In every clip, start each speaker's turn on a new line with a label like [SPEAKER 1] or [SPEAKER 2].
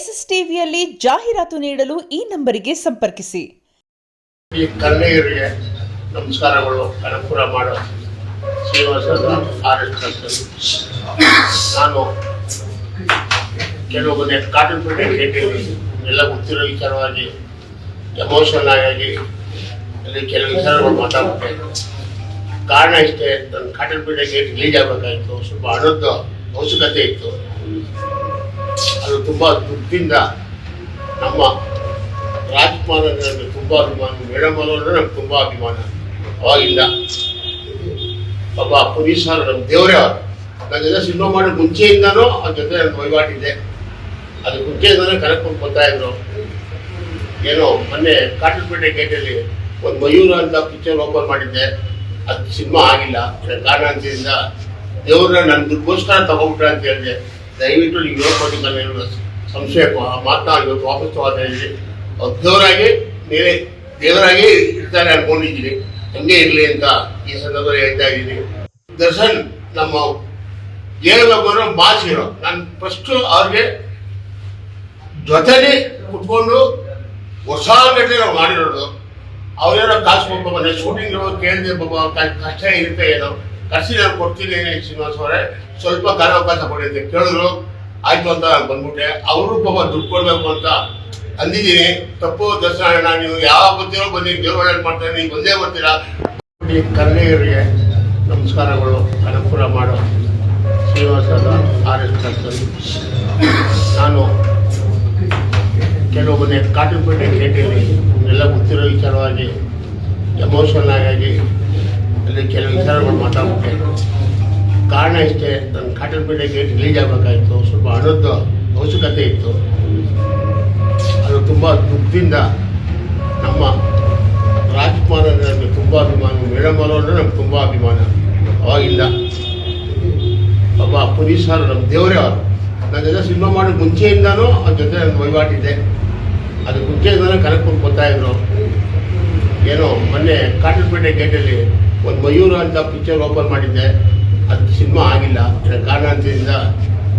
[SPEAKER 1] S S ಟಿವಿಯಲ್ಲಿ ಜಾಹೀರಾತು ನೀಡಲು ಈ ನಂಬರಿಗೆ ಸಂಪರ್ಕಿಸಿ.
[SPEAKER 2] ಈ ನಮಸ್ಕಾರಗಳು. ಅನುಕೂಲ ಮಾಡೋ ಶ್ರೀನಿವಾಸದ ನಾನು ಕೆಲವು ಕಾಟನ್ ಪೇಟೆ ಗೇಟಲ್ಲಿ ಎಲ್ಲ ಗೊತ್ತಿರೋ ವಿಚಾರವಾಗಿ ಎಮೋಷನಲ್ ಆಗಿ ಅಲ್ಲಿ ಕೆಲವು ವಿಚಾರಗಳು ಮಾತಾಡ್ಬಿಟ್ಟೆ. ಕಾರಣ ಇಷ್ಟೇ, ನನ್ನ ಕಾಟನ್ ಗೇಟ್ ರಿಲೀಸ್ ಆಗಬೇಕಾಗಿತ್ತು. ಸ್ವಲ್ಪ ಹಣದ ಅವಶ್ಯಕತೆ ಇತ್ತು. ತುಂಬ ದುಡ್ಡಿಂದ ನಮ್ಮ ರಾಜ್ಕುಮಾರ್ ನನಗೆ ತುಂಬ ಅಭಿಮಾನ ಮೇಡಮ್ ಅಂದ್ರೆ ನನಗೆ ತುಂಬ ಅಭಿಮಾನ. ಅವಾಗಿಂದ ಒಬ್ಬ ಪೊಲೀಸ್ ಅವರು ನಮ್ಮ ದೇವರೇ ಅವರು. ನನ್ನ ಜೊತೆ ಸಿನಿಮಾ ಮಾಡೋ ಮುಂಚೆಯಿಂದನೂ ಅವ್ರ ಜೊತೆ ನನ್ನ ವಹಿವಾಟಿದೆ. ಅದು ಮುಂಚೆಯಿಂದನೂ ಕರೆಕ್ಟ್ ಬರ್ತಾ ಇದ್ರು ಏನೋ ಮೊನ್ನೆ ಕಾಟಲ್ಪೇಟೆ ಗೇಟಲ್ಲಿ ಒಂದು ಮಯೂರ ಅಂತ ಪಿಕ್ಚರ್ ಓಪನ್ ಮಾಡಿದ್ದೆ. ಅದು ಸಿನಿಮಾ ಆಗಿಲ್ಲ. ಕಾರಣ ಕಾರಣಾಂತರಿಂದ ದೇವ್ರನ್ನ ನನ್ನ ದುಡ್ಗೋಸ್ಕರ ತಗೊಂಡ್ಬಿಟ್ರೆ ಅಂತ ಹೇಳಿದೆ. ದಯವಿಟ್ಟು ನೀವು ಯೋಗ ನನ್ನ ಸಂಶಯಕ್ಕೂ ಆ ಮಾತನಾಡಬೇಕು ವಾಪಸ್ ತಗೋತಾ ಇದ್ದೀನಿ ಅವ್ರು ದೇವರಾಗಿ ಬೇರೆ ದೇವರಾಗಿ ಇರ್ತಾರೆ ಅನ್ಕೊಂಡಿದ್ದೀನಿ. ಹಂಗೆ ಇರಲಿ ಅಂತ ಈ ಸಂದರ್ಭದಲ್ಲಿ ಹೇಳ್ತಾ ಇದ್ದೀನಿ. ದರ್ಶನ್, ನಮ್ಮ ಹೇಳ್ಬೇಕು ಮಾಸ್ ಹೀರೋ ನಾನು ಫಸ್ಟು ಅವ್ರಿಗೆ ಜೊತೆಲಿ ಕುತ್ಕೊಂಡು ಹೊಸ ಗಟ್ಟಿ ನಾವು ಮಾಡಿರೋದು. ಅವ್ರೇನೋ ಕಾಸು ಮನೆ ಶೂಟಿಂಗ್ ಕೇಳಿದೆ ಬಾಬಾ ಕಷ್ಟ ಇರುತ್ತೆ ಏನೋ. ಕರ್ಸಿ ನಾನು ಕೊಡ್ತೀನಿ ಶ್ರೀನಿವಾಸ್ ಅವರೇ. ಸ್ವಲ್ಪ ಕಾಲಾವಕಾಶ ಕೊಡಿದ್ದೆ ಕೇಳಿದ್ರು. ಆಯ್ತು ಅಂತ ಬಂದ್ಬಿಟ್ಟೆ ಅವರು ಪಾಪ ದುಡ್ಡು ಕೊಡ್ಬೇಕು ಅಂತ ಅಂದಿದ್ದೀನಿ. ತಪ್ಪು ದರ್ಶನ ನೀವು ಯಾವ ಬರ್ತೀರೋ ಬನ್ನಿ ದೇವರ ಮಾಡ್ತಾರೆ, ನೀವು ಬಂದೇ ಬರ್ತೀರಾ? ಕನ್ನಡಿಗರಿಗೆ ನಮಸ್ಕಾರಗಳು. ಅನುಕೂಲ ಮಾಡೋ ಶ್ರೀನಿವಾಸ ಆರ್ ಎಸ್ ನಾನು ಕೆಲವು ಮನೆ ಕಾಟನ್ ಪೇಟೆ ಗೇಟಲ್ಲಿ ಎಲ್ಲ ಗೊತ್ತಿರೋ ವಿಚಾರವಾಗಿ ಎಮೋಷನಲ್ ಆಗಿ ಅಲ್ಲಿ ಕೆಲವು ವಿಚಾರಗಳು ಮಾತಾಡ್ಬಿಟ್ಟೆ. ಕಾರಣ ಇಷ್ಟೇ ನನ್ನ ಕಾಟನ್ ಪೇಟೆ ಗೇಟ್ ರಿಲೀಸ್ ಆಗಬೇಕಾಗಿತ್ತು ಸ್ವಲ್ಪ ಹಣದ ಅವಶ್ಯಕತೆ ಇತ್ತು. ಅದು ತುಂಬ ದುಃಖದಿಂದ ನಮ್ಮ ರಾಜ್ಕುಮಾರ್ ಅಂದ್ರೆ ನಮಗೆ ತುಂಬ ಅಭಿಮಾನ ಮೇಡಮ್ ಅವರು ಅಂದರೆ ನಮ್ಗೆ ತುಂಬ ಅಭಿಮಾನ. ಅವಾಗಿಲ್ಲ ಒಬ್ಬ ಪೊಲೀಸರು ನಮ್ಮ ದೇವರೇ ಅವರು. ನನ್ನ ಜೊತೆ ಸಿನಿಮಾ ಮಾಡೋ ಮುಂಚೆಯಿಂದನೂ ಅವ್ರ ಜೊತೆ ನನ್ನ ವಹಿವಾಟಿದೆ ಅದು ಮುಂಚೆಯಿಂದನೂ ಕರೆಕ್ಟ್ ಗೊತ್ತಾಯಿದ್ರು ಏನೋ ಮೊನ್ನೆ ಕಾಟಲ್ಪೇಟೆ ಗೇಟಲ್ಲಿ ಒಂದು ಮಯೂರ ಅಂತ ಪಿಕ್ಚರ್ ಓಪನ್ ಮಾಡಿದ್ದೆ. ಅದು ಸಿನಿಮಾ ಆಗಿಲ್ಲ. ಅದಕ್ಕೆ ಕಾರಣಾಂತರಿಂದ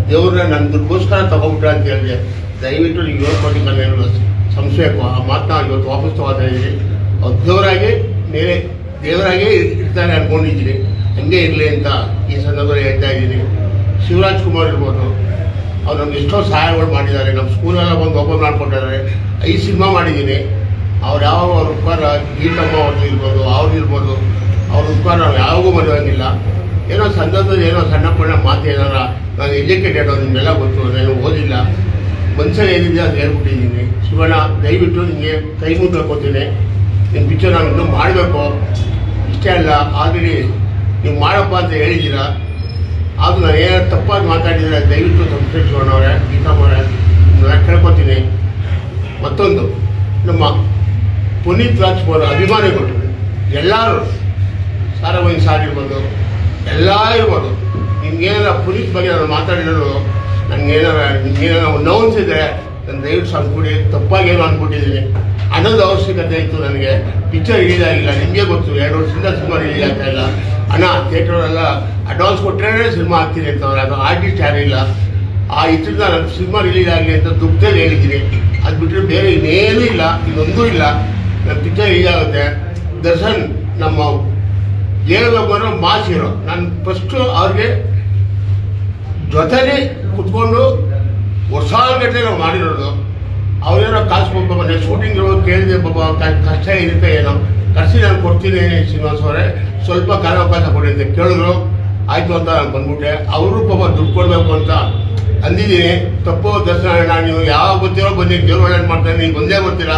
[SPEAKER 2] ದೇವ್ರನ್ನ ನನ್ನ ದುಡ್ಗೋಸ್ಕರ ತಗೊಂಡ್ಬಿಟ್ರೆ ಅಂತ ಹೇಳಿದೆ ದಯವಿಟ್ಟು ನೀವು ಹೇಳ್ಕೊಟ್ಟು ನನ್ನ ಸಂಶಯಕ್ಕೂ ಆ ಮಾತನ್ನ ಇವತ್ತು ವಾಪಸ್ ತಗೋತಾ ಇದ್ದೀನಿ. ಅವ್ರು ದೇವರಾಗೆ ಮೇಲೆ ದೇವರಾಗೆ ಇರ್ತಾರೆ ಅನ್ಕೊಂಡಿದ್ದೀನಿ. ಹಂಗೆ ಇರಲಿ ಅಂತ ಈ ಸಂದರ್ಭದಲ್ಲಿ ಹೇಳ್ತಾ ಇದ್ದೀನಿ. ಶಿವರಾಜ್ ಕುಮಾರ್ ಇರ್ಬೋದು. ಅವ್ರು ನಮ್ಗೆ ಎಷ್ಟೋ ಸಹಾಯಗಳು ಮಾಡಿದ್ದಾರೆ. ನಮ್ಮ ಸ್ಕೂಲೆಲ್ಲ ಬಂದು ಓಪನ್ ಮಾಡ್ಕೊಟ್ಟಿದ್ದಾರೆ. ಈ ಸಿನಿಮಾ ಮಾಡಿದ್ದೀನಿ. ಅವ್ರು ಯಾವಾಗ ಅವ್ರ ಉಪಕಾರ ಗೀತಮ್ಮ ಅವ್ರದ್ದು ಇರ್ಬೋದು ಅವ್ರು ಇರ್ಬೋದು. ಅವ್ರ ಉಪಕಾರ ನಾವು ಯಾವಾಗೂ ಮರೆಯೋಂಗಿಲ್ಲ. ಏನೋ ಸಂದರ್ಭದಲ್ಲಿ ಏನೋ ಸಣ್ಣ ಪಣ್ಣ ಮಾತು ಏನಾರ ನಾನು ಎಜುಕೇಟೆಡ್ ನಿಮ್ಮೆಲ್ಲ ಗೊತ್ತು ನಾನು ಓದಿಲ್ಲ. ಮನ್ಸಲ್ಲಿ ಏನಿದೆ ಅದು ಹೇಳ್ಬಿಟ್ಟಿದ್ದೀನಿ. ಶಿವಣ್ಣ, ದಯವಿಟ್ಟು ನಿಮಗೆ ಕೈ ಮುಟ್ಕೋತೀನಿ ನಿಮ್ಮ ಪಿಕ್ಚರ್ ನಾನು ಇನ್ನೂ ಮಾಡಬೇಕು. ಇಷ್ಟೇ ಅಲ್ಲ, ಆಲ್ರೆಡಿ ನೀವು ಮಾಡಪ್ಪ ಅಂತ ಹೇಳಿದ್ದೀರ. ಅದು ನಾನು ಏನಾದ್ರು ತಪ್ಪಾಗಿ ಮಾತಾಡಿದರೆ ದಯವಿಟ್ಟು ಸಂಸ್ಕರಿಸೋಣವ್ರೆ ಗೀತಮ್ಮವ್ರೆ ನಾನು ಕೇಳ್ಕೊತೀನಿ. ಮತ್ತೊಂದು, ನಮ್ಮ ಪುನೀತ್ ರಾಜ್ಕುಮಾರ್ ಅಭಿಮಾನಿಗಳು, ಎಲ್ಲರೂ ಸಾರವಹಿಸಿ ಸಾರಿ ಇರ್ಬೋದು ಎಲ್ಲ ಇರ್ಬೋದು ನಿಮ್ಗೇನಾರ ಪುನೀತ್ ಬಗ್ಗೆ ನಾನು ಮಾತಾಡಿರೋದು, ನನಗೇನಾರ ನಿಮ್ಗೇನಾರ ನೋವಿಸಿದ್ರೆ ನನ್ನ ದಯವಿಟ್ಟು ಸಂದ್ಬಿಡಿ ತಪ್ಪಾಗಿ ಏನೋ ಅಂದ್ಬಿಟ್ಟಿದ್ದೀನಿ ಅನ್ನೋದು ಅವಶ್ಯಕತೆ ಇತ್ತು ನನಗೆ. ಪಿಕ್ಚರ್ ಆಗಿಲ್ಲ, ನಿಮಗೆ ಗೊತ್ತು, ಎರಡು ವರ್ಷದಿಂದ ಸಿನಿಮಾ ರಿಲೀಸ್ ಆಗ್ತಾ ಇಲ್ಲ. ಅಣ್ಣ ಥಿಯೇಟ್ರಲ್ಲೆಲ್ಲ ಅಡ್ವಾನ್ಸ್ ಕೊಟ್ಟರೆ ಸಿನಿಮಾ ಆಗ್ತೀನಿ ಅಂತವ್ರೆ, ಅದು ಆರ್ಟಿಸ್ಟ್ ಯಾರಿಲ್ಲ ಆ ಇದರಿಂದ ನನ್ನ ಸಿನಿಮಾ ರಿಲೀಸ್ ಆಗಲಿ ಅಂತ ದುಃಖದಲ್ಲಿ ಹೇಳಿದ್ದೀನಿ. ಅದು ಬಿಟ್ಟರೆ ಬೇರೆ ಇನ್ನೇನೂ ಇಲ್ಲ, ಇನ್ನೊಂದೂ ಇಲ್ಲ. ನನ್ನ ಪಿಕ್ಚರ್ ಈಗಾಗುತ್ತೆ ದರ್ಶನ್, ನಮ್ಮ ಅನ್ನೋ ಮಾಸ್ ಇರೋ ನಾನು ಫಸ್ಟು ಅವ್ರಿಗೆ ಜೊತೆಲಿ ಕುತ್ಕೊಂಡು ಹೊಸ ಗಟ್ಟಲೆ ನಾವು ಮಾಡಿರೋದು. ಅವ್ರೇನೋ ಕಾಸು ಪಾಪ ಮನೆ ಶೂಟಿಂಗ್ ಕೇಳಿದೆ ಪಾಪ ಕಷ್ಟ ಇರುತ್ತೆ ಏನೋ. ಕರೆಸಿ ನಾನು ಕೊಡ್ತೀನಿ ಶ್ರೀನಿವಾಸ್ ಅವರೇ. ಸ್ವಲ್ಪ ಕಾಲಾವಕಾಶ ಕೊಡಿ ಅಂತ ಕೇಳಿದ್ರು. ಆಯಿತು ಅಂತ ನಾನು ಬಂದ್ಬಿಟ್ಟೆ. ಅವರು ಪಾಪ ದುಡ್ಡು ಕೊಡಬೇಕು ಅಂತ ಅಂದಿದ್ದೀನಿ. ತಪ್ಪು ದರ್ಶನ ನೀವು ಯಾವಾಗ ಬರ್ತೀರೋ ಬನ್ನಿ. ದೇವ್ರ ಏನು ಮಾಡ್ತಾರೆ. ನೀವು ಬಂದೇ ಬರ್ತೀರಾ?